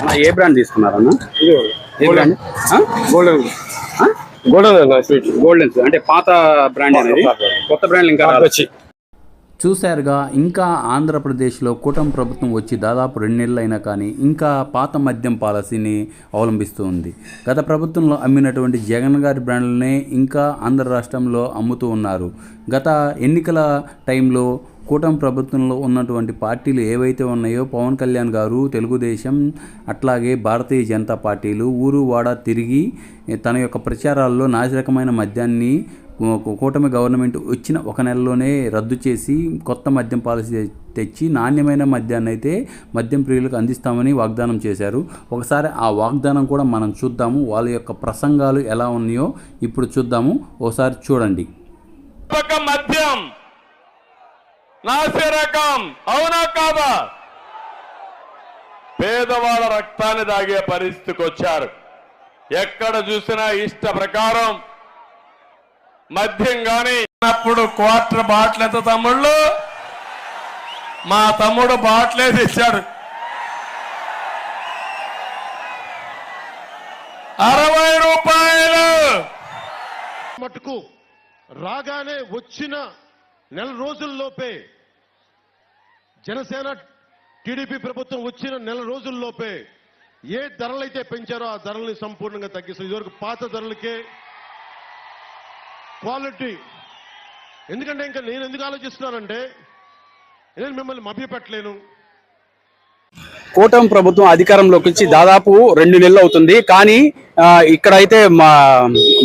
అన్న, ఏ బ్రాండ్ తీసుకున్నారన్న? ఏ brand golden? Golden sweet golden అంటే పాత బ్రాండ్ అనేది కొత్త బ్రాండ్ ఇంకా. వచ్చి చూశారుగా ఇంకా ఆంధ్రప్రదేశ్లో కూటమి ప్రభుత్వం వచ్చి దాదాపు రెండు నెలలు అయినా కానీ ఇంకా పాత మద్యం పాలసీని అవలంబిస్తూ ఉంది. గత ప్రభుత్వంలో అమ్మినటువంటి జగన్ గారి బ్రాండ్లనే ఇంకా ఆంధ్ర రాష్ట్రంలో అమ్ముతూ ఉన్నారు. గత ఎన్నికల టైంలో కూటమి ప్రభుత్వంలో ఉన్నటువంటి పార్టీలు ఏవైతే ఉన్నాయో పవన్ కళ్యాణ్ గారు తెలుగుదేశం అట్లాగే భారతీయ జనతా పార్టీలు ఊరు వాడ తిరిగి తన యొక్క ప్రచారాల్లో నాసిరకమైన మద్యాన్ని కూటమి గవర్నమెంట్ వచ్చిన ఒక నెలలోనే రద్దు చేసి కొత్త మద్యం పాలసీ తెచ్చి నాణ్యమైన మద్యాన్ని అయితే మద్యం ప్రియులకు అందిస్తామని వాగ్దానం చేశారు. ఒకసారి ఆ వాగ్దానం కూడా మనం చూద్దాము. వాళ్ళ యొక్క ప్రసంగాలు ఎలా ఉన్నాయో ఇప్పుడు చూద్దాము. ఒకసారి చూడండి. మద్యం. నాసి అవునా కాదా? పేదవాళ్ళ రక్తాన్ని దాగే పరిస్థితికి వచ్చారు. ఎక్కడ చూసినా ఇష్ట ప్రకారం మద్యం కానీ అప్పుడు క్వార్టర్ బాటిల్ ఎంత తమ్ముళ్ళు? మా తమ్ముడు బాటిలేసి ఇచ్చాడు అరవై రూపాయలు. మటుకు రాగానే వచ్చిన నెల రోజుల్లోపే జనసేన టీడీపీ ప్రభుత్వం వచ్చిన నెల రోజుల్లోపే ఏ ధరలైతే పెంచారో ఆ ధరల్ని సంపూర్ణంగా తగ్గిస్తుంది ఇదివరకు పాత ధరలకే క్వాలిటీ. ఎందుకంటే ఇంకా నేను ఎందుకు ఆలోచిస్తున్నానంటే నేను మిమ్మల్ని మభ్యపెట్టలేను. కూటమి ప్రభుత్వం అధికారంలోకి వచ్చి దాదాపు రెండు నెలలు అవుతుంది. కానీ ఇక్కడైతే మా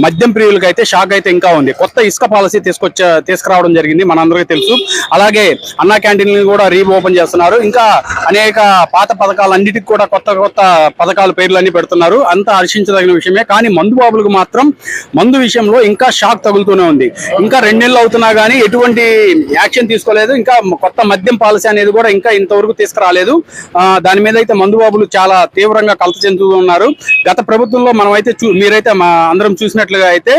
మద్యం ప్రియులకి అయితే షాక్ అయితే ఇంకా ఉంది. కొత్త ఇసుక పాలసీ తీసుకొచ్చ తీసుకురావడం జరిగింది మనందరికీ తెలుసు. అలాగే అన్నా క్యాంటీన్లు కూడా రీఓపెన్ చేస్తున్నారు. ఇంకా అనేక పాత పథకాలన్నిటికీ కూడా కొత్త కొత్త పథకాల పేర్లు అన్ని పెడుతున్నారు. అంత హర్షించదగిన విషయమే. కానీ మందు బాబులకు మాత్రం మందు విషయంలో ఇంకా షాక్ తగులుతూనే ఉంది. ఇంకా రెండు నెలలు అవుతున్నా కానీ ఎటువంటి యాక్షన్ తీసుకోలేదు. ఇంకా కొత్త మద్యం పాలసీ అనేది కూడా ఇంకా ఇంతవరకు తీసుకురాలేదు. దాని మీద అయితే మందు బాబులు చాలా తీవ్రంగా కలత చెందుతూ ఉన్నారు గత ప్రభుత్వంలో మనమైతే అయితే చూ మీరైతే మా అందరం చూసినట్లుగా అయితే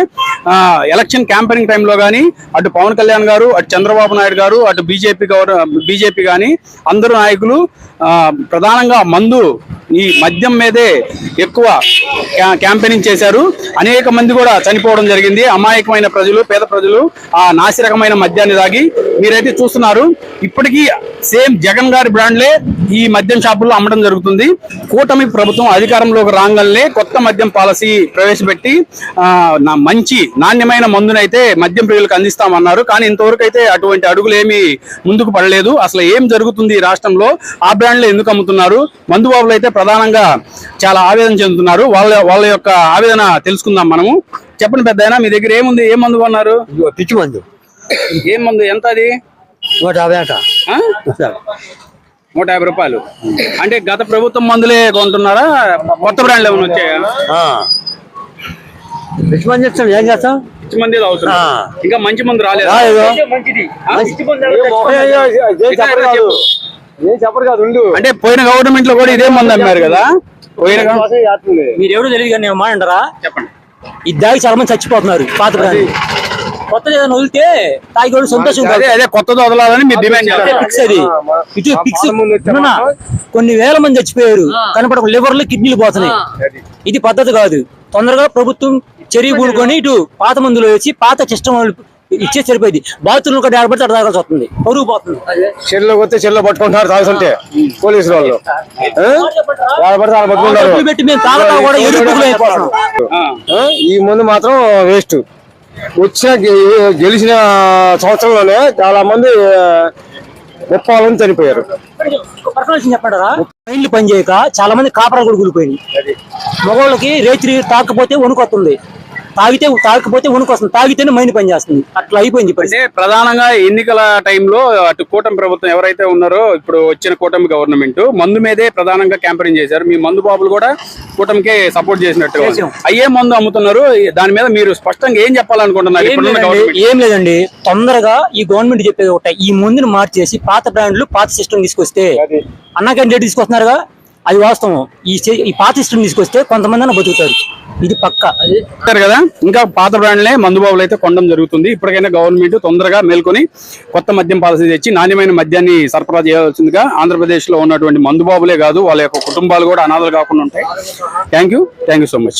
ఎలక్షన్ క్యాంపెయినింగ్ టైంలో కానీ అటు పవన్ కళ్యాణ్ గారు అటు చంద్రబాబు నాయుడు గారు అటు బీజేపీ గౌర బీజేపీ కానీ అందరూ నాయకులు ప్రధానంగా మందు ఈ మద్యం మీదే ఎక్కువ క్యాంపెయినింగ్ చేశారు. అనేక మంది కూడా చనిపోవడం జరిగింది. అమాయకమైన ప్రజలు పేద ప్రజలు ఆ నాసిరకమైన మద్యాన్ని తాగి మీరైతే చూస్తున్నారు. ఇప్పటికీ సేమ్ జగన్ గారి బ్రాండ్లే ఈ మద్యం షాపుల్లో అమ్మడం జరుగుతుంది. కూటమి ప్రభుత్వం అధికారంలోకి రాగానే కొత్త మద్యం పాలసీ ప్రవేశపెట్టి మంచి నాణ్యమైన మందునైతే మద్యం ప్రియులకు అందిస్తామన్నారు. కానీ ఇంతవరకు అయితే అటువంటి అడుగులు ఏమీ ముందుకు పడలేదు. అసలు ఏం జరుగుతుంది రాష్ట్రంలో? ఆ బ్రాండ్లు ఎందుకు అమ్ముతున్నారు? మందుబాబులు అయితే ప్రధానంగా చాలా ఆవేదన చెందుతున్నారు. వాళ్ళ వాళ్ళ యొక్క ఆవేదన తెలుసుకుందాం మనము. చెప్పండి పెద్ద మీ దగ్గర ఏముంది? ఏం మందు కొన్నారు? పిచ్చి మందు. ఏం మందు? ఎంత అది? నూట యాభై అంట? నూట యాభై రూపాయలు. అంటే గత ప్రభుత్వం మందులే కొంటున్నారా? కొత్త బ్రాండ్లు ఏమైనా వచ్చాయా? పిచ్చి మంది ఏం చేస్తాం? మంచి మంది. ఇంకా మంచి మందు రాలేదు? రాలేదు. ఏం చెప్పరు కాదు ఉండు. అంటే పోయిన గవర్నమెంట్లో కూడా ఇదే మందు అమ్మారు కదా? పోయిన మీరు ఎవరు తెలియదు కానీ నేను మాట్లాడరా? చెప్పండి. ఈ దాగి చాలా మంది చచ్చిపోతున్నారు పాత ఏదైనా వదిలితే తాగి కూడా సంతోషం అదే అదే కొత్తది వదలాలని మీరు డిమాండ్ ఫిక్స్ అది. ఇటు ఫిక్స్? కొన్ని వేల మంది చచ్చిపోయారు. కనపడక లివర్లు కిడ్నీలు పోతున్నాయి. ఇది పద్ధతి కాదు. తొందరగా ప్రభుత్వం చెరి కూడుకొని ఇటు పాత మందులు వచ్చి పాత సిస్టమ్ ఇచ్చే సరిపోయింది బాత్రూమ్ కూడా ఏడబడితే అక్కడ తాగాల్సి వస్తుంది. పరుగు పోతుంది. చెల్లో కొత్తే చెల్లో పట్టుకుంటున్నారు తాగుతుంటే. పోలీసులు వాళ్ళు ఆ? వాళ్ళు పడితే వాళ్ళు పట్టుకుంటారు. డబ్బులు పెట్టి మేము తాగతా కూడా? ఈ ముందు మాత్రం వేస్ట్. వచ్చిన గెలిచిన సంవత్సరంలోనే చాలా మంది ముప్పై మంది చనిపోయారు. పర్సనల్ విషయం చెప్పంటారా? మైండ్లు పని చేయక చాలా మంది కాపరా కూడా కూలిపోయింది మగవాళ్ళకి రేత్రి తాకపోతే వణుకొస్తుంది తాగితే తాగకపోతే వణుకొస్తుంది తాగితేనే మైండ్ పని చేస్తుంది. అట్లా అయిపోయింది అంటే ప్రధానంగా ఎన్నికల టైంలో అటు కూటమి ప్రభుత్వం ఎవరైతే ఉన్నారో ఇప్పుడు వచ్చిన కూటమి గవర్నమెంట్ మందు మీదే ప్రధానంగా క్యాంపెయిన్ చేశారు. మీ మందు బాబులు కూడా కూటమికే సపోర్ట్. చేశాం. అయ్యే మందు అమ్ముతున్నారు? దాని మీద మీరు స్పష్టంగా ఏం చెప్పాలనుకుంటున్నారు ఏం లేదండి తొందరగా ఈ గవర్నమెంట్ చెప్పేది ఒకటే. ఈ ముందుని మార్చేసి పాత బ్రాండ్లు పాత సిస్టమ్ తీసుకొస్తే అన్నా క్యాండిడేట్ తీసుకొస్తున్నారుగా. అది వాస్తవం. ఈ ఈ పాత సిస్టమ్ తీసుకొస్తే కొంతమంది బతుకుతారు. ఇది పక్క. చెప్పారు కదా ఇంకా పాత బ్రాండ్లే మందుబాబులు అయితే కొనడం జరుగుతుంది. ఇప్పటికైనా గవర్నమెంట్ తొందరగా మేల్కొని కొత్త మద్యం పాలసీ తెచ్చి నాణ్యమైన మద్యాన్ని సరఫరా చేయాల్సిందిగా ఆంధ్రప్రదేశ్లో ఉన్నటువంటి మందుబాబులే కాదు వాళ్ళ యొక్క కుటుంబాలు కూడా అనాథలు కాకుండా ఉంటాయి. Thank you thank you so much